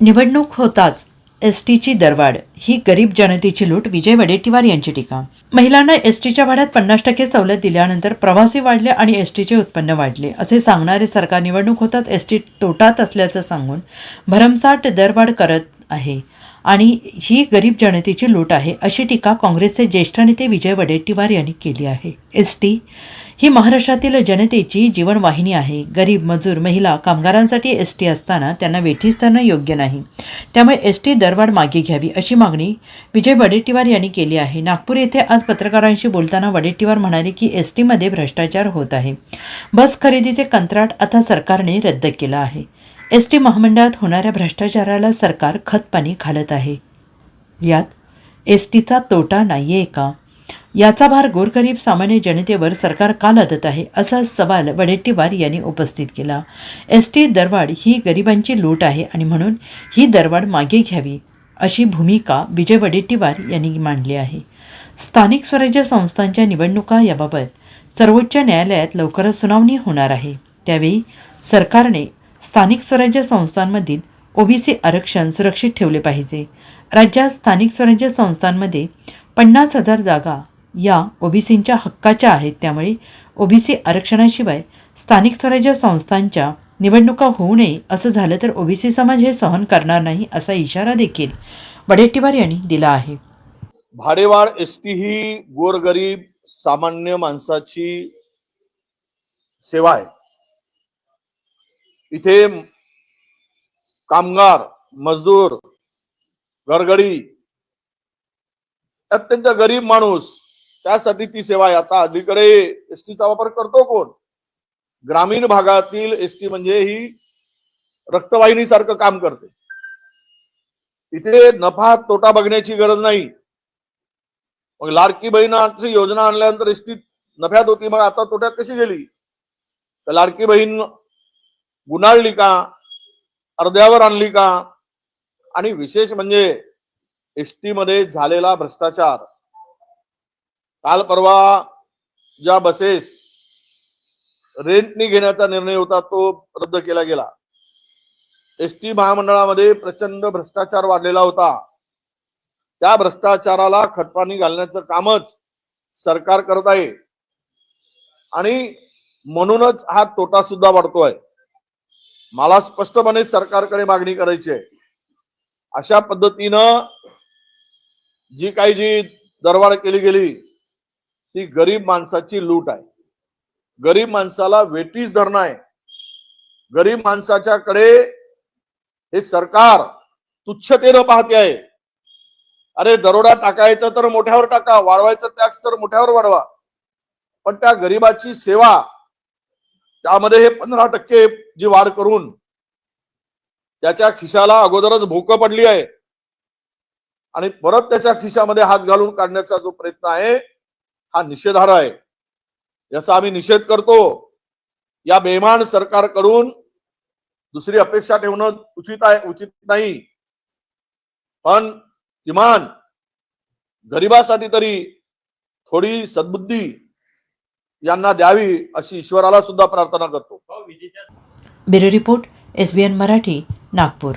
निवडणूक होताच एस टीची दरवाढ. ही गरीब जनतेची लूट. विजय वडेट्टीवार यांची टीका. महिलांना एस टीच्या भाड्यात पन्नास टक्के सवलत दिल्यानंतर प्रवासी वाढले आणि एस टीचे उत्पन्न वाढले. असे सांगणारे सरकार निवडणूक होताच एस टी तोटात असल्याचं सांगून भरमसाठ दरवाढ करत आहे. आणि ही गरीब जनतेची लूट आहे अशी टीका काँग्रेसचे ज्येष्ठ नेते विजय वडेट्टीवार यांनी केली आहे. एस टी ही महाराष्ट्रातील जनतेची जीवनवाहिनी आहे. गरीब मजूर महिला कामगारांसाठी एस टी असताना त्यांना वेठीस धरणं योग्य नाही. त्यामुळे एस टी दरवाढ मागे घ्यावी अशी मागणी विजय वडेट्टीवार यांनी केली आहे. नागपूर येथे आज पत्रकारांशी बोलताना वडेट्टीवार म्हणाले की एस टीमध्ये भ्रष्टाचार होत आहे. बस खरेदीचे कंत्राट आता सरकारने रद्द केलं आहे. एस टी महामंडळात होणाऱ्या भ्रष्टाचाराला सरकार खतपाणी घालत आहे. यात एस टीचा तोटा नाही आहे का? याचा भार गोरगरीब सामान्य जनतेवर सरकार का लादत आहे असा सवाल वडेट्टीवार यांनी उपस्थित केला. एस टी दरवाढ ही गरिबांची लूट आहे आणि म्हणून ही दरवाढ मागे घ्यावी अशी भूमिका विजय वडेट्टीवार यांनी मांडली आहे. स्थानिक स्वराज्य संस्थांच्या निवडणुका याबाबत सर्वोच्च न्यायालयात लवकरच सुनावणी होणार आहे. त्यावेळी सरकारने स्थानिक स्वराज्य संस्थांमधील ओबीसी आरक्षण सुरक्षित ठेवले पाहिजे. राज्यात स्थानिक स्वराज्य संस्थांमध्ये पन्नास हजार जागा या ओबीसींच्या हक्काच्या आहेत त्यामुळे ओबीसी आरक्षणाशिवाय स्थानिक स्वराज्य संस्थांच्या निवडणुका होऊ नये असं झालं तर ओबीसी समाज हे सहन करणार नाही असा इशारा देखील वडेट्टीवार यांनी दिला आहे. भाडेवाढ एस टी ही गोरगरीब सामान्य माणसाची सेवा आहे. इथे कामगार मजदूर घरगडी अत्यंत गरीब माणूस त्यासाठी ती सेवा आहे आता अलीकडे एस टीचा वापर करतो कोण? ग्रामीण भागातील एस टी म्हणजे ही रक्तवाहिनीसारखं काम करते. इथे नफा तोटा बघण्याची गरज नाही. मग लाडकी बहिणाची योजना आणल्यानंतर एस टी नफ्यात होती मग आता तोट्यात कशी गेली? तर लाडकी बहीण गुणाळली का? अर्ध्यावर आणली का? आणि विशेष म्हणजे एसटी मध्ये झालेला भ्रष्टाचार. काल परवा ज्या बसेस रेंटनी घेण्याचा निर्णय होता तो रद्द केला गेला. एसटी महामंडळामध्ये प्रचंड भ्रष्टाचार वाढलेला होता. त्या भ्रष्टाचाराला खतपाणी घालण्याचं कामच सरकार करत आहे. आणि म्हणूनच हा तोटा सुद्धा वाढतोय. मला स्पष्टपणे सरकारकडे मागणी करायची आहे. अशा पद्धतीनं जी काही जी दरवाढ केली गेली ती गरीब माणसाची लूट आहे. गरीब माणसाला वेटीस धरणं आहे. गरीब माणसाच्याकडे हे सरकार तुच्छतेनं पाहते आहे. अरे दरोडा टाकायचा तर मोठ्यावर टाका वाढवायचं टॅक्स तर मोठ्यावर वाढवा. पण त्या गरीबाची सेवा त्यामध्ये हे पंधरा टक्के जी वाढ करून त्याच्या खिशाला अगोदरच भोकं पडली आहे. आणि परत त्याच्या खिशामध्ये हात घालून काढण्याचा जो प्रयत्न आहे हा निषेधार्ह आहे. याचा आम्ही निषेध करतो. या बेमान सरकारकडून दुसरी अपेक्षा ठेवणं उचित आहे उचित नाही. पण किमान गरिबासाठी तरी थोडी सद्बुद्धी यांना द्यावी अशी ईश्वराला सुद्धा प्रार्थना करतो. Bureau report S B N Marathi Nagpur.